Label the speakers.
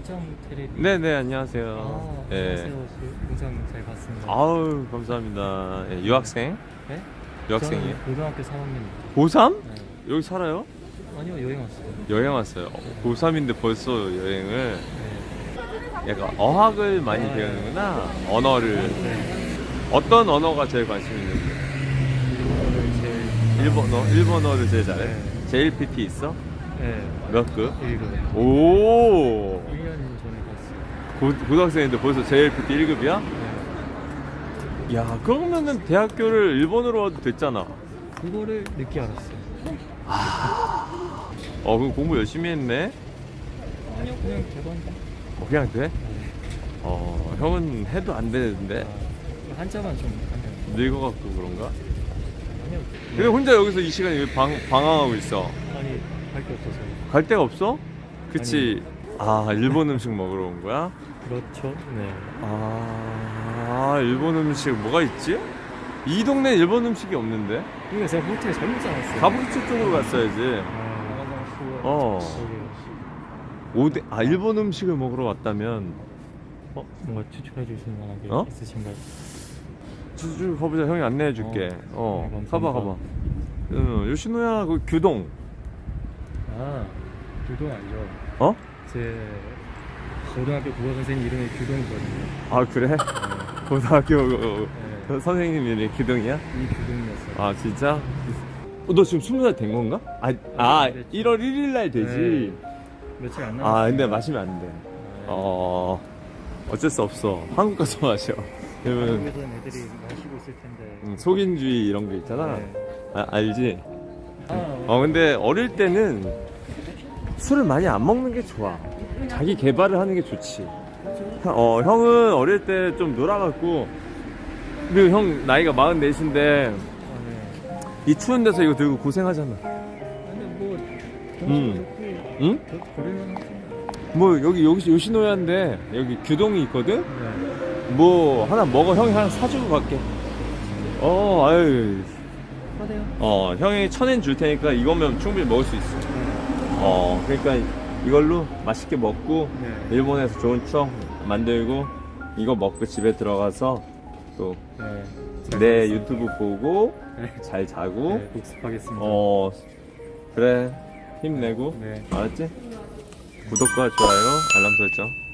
Speaker 1: 인천 테레비.
Speaker 2: 네네 안녕하세요.
Speaker 1: 아,
Speaker 2: 예.
Speaker 1: 안녕하세요. 저 영상 잘 봤습니다.
Speaker 2: 아우 감사합니다. 예, 유학생?
Speaker 1: 네?
Speaker 2: 유학생이에요?
Speaker 1: 저는 고등학교 3학년입니다.
Speaker 2: 고3?
Speaker 1: 네.
Speaker 2: 여기 살아요?
Speaker 1: 아니요 여행 왔어요.
Speaker 2: 여행 왔어요. 고3인데 벌써 여행을
Speaker 1: 네.
Speaker 2: 약간 어학을 많이
Speaker 1: 아,
Speaker 2: 배우는구나. 언어를.
Speaker 1: 네.
Speaker 2: 어떤 언어가 제일 관심 있는데?
Speaker 1: 일본어를 제일
Speaker 2: 일본어? 일본어를 제일 잘해?
Speaker 1: 네.
Speaker 2: JLPT 있어?
Speaker 1: 네.
Speaker 2: 몇 급?
Speaker 1: 읽어요.
Speaker 2: 오!
Speaker 1: 1년 전에 봤어요.
Speaker 2: 고, 고등학생인데 벌써 JLPT 1급이야?
Speaker 1: 네.
Speaker 2: 야, 그러면은 대학교를 일본어로 와도 됐잖아.
Speaker 1: 그거를 늦게 알았어요.
Speaker 2: 어, 그럼 공부 열심히 했네?
Speaker 1: 아니요 그냥 대본다.
Speaker 2: 어, 그냥 돼?
Speaker 1: 네.
Speaker 2: 어, 형은 해도 안 되는데.
Speaker 1: 아, 한자만 좀 하면.
Speaker 2: 늙어갖고 그런가?
Speaker 1: 아니요.
Speaker 2: 근데 혼자 여기서 이 시간에 왜 방, 방황하고 있어?
Speaker 1: 할 게 없어서.
Speaker 2: 갈 데가 없어? 그치. 아, 일본 음식 먹으러 온 거야?
Speaker 1: 그렇죠. 네.
Speaker 2: 아, 일본 음식 뭐가 있지? 이 동네 일본 음식이 없는데?
Speaker 1: 이거 제가 호텔 잘못 잡았어요.
Speaker 2: 가부키초 쪽으로 갔어야지.
Speaker 1: 아,
Speaker 2: 어.
Speaker 1: 저기
Speaker 2: 오대, 아, 일본 음식을 먹으러 왔다면.
Speaker 1: 어 뭔가 추천해 주실 만한 게
Speaker 2: 어?
Speaker 1: 있으신가요?
Speaker 2: 쭉, 쭉 가보자. 형이 안내해 줄게. 어,
Speaker 1: 네,
Speaker 2: 가봐,
Speaker 1: 감사합니다.
Speaker 2: 가봐. 응, 요시노야, 그 규동.
Speaker 1: 아 규동 알죠?
Speaker 2: 어?
Speaker 1: 제 고등학교 국어 선생님 이름이 규동이거든요.
Speaker 2: 아, 그래? 고등학교 어,
Speaker 1: 네.
Speaker 2: 선생님 이름이 규동이야?
Speaker 1: 이 규동이었어요.
Speaker 2: 아 진짜? 어, 너 지금 스무 살 된 건가? 아, 아
Speaker 1: 됐죠.
Speaker 2: 1월 1일 날 되지.
Speaker 1: 며칠 안 남았어요.
Speaker 2: 아 근데 마시면 안 돼. 어 어쩔 수 없어. 한국 가서 마셔. 왜냐면
Speaker 1: 한국에서는 애들이 마시고 있을 텐데.
Speaker 2: 음, 속인주의 이런 게 있잖아.
Speaker 1: 네.
Speaker 2: 아, 알지?
Speaker 1: 아,
Speaker 2: 어 근데 어릴 때는 술을 많이 안 먹는 게 좋아. 자기 개발을 하는 게 좋지. 어 형은 어릴 때 좀 놀아갖고 그리고 형 나이가 44인데
Speaker 1: 아, 네.
Speaker 2: 이 추운 데서 이거 들고 고생하잖아.
Speaker 1: 근데 뭐
Speaker 2: 음.
Speaker 1: 음.
Speaker 2: 응?
Speaker 1: 그러면.
Speaker 2: 뭐 여기 여기 요시노야인데 여기 규동이 있거든.
Speaker 1: 네.
Speaker 2: 뭐 하나 먹어 형이 하나 사주고 갈게. 어 아유. 어 형이 천엔 줄 테니까 이거면 충분히 먹을 수 있어.
Speaker 1: 네.
Speaker 2: 어 그러니까 이걸로 맛있게 먹고
Speaker 1: 네.
Speaker 2: 일본에서 좋은 추억 만들고 이거 먹고 집에 들어가서 또내
Speaker 1: 네.
Speaker 2: 유튜브 보고
Speaker 1: 네.
Speaker 2: 잘 자고
Speaker 1: 네, 복습하겠습니다.
Speaker 2: 어 그래 힘내고
Speaker 1: 네.
Speaker 2: 알았지? 구독과 좋아요 알람 설정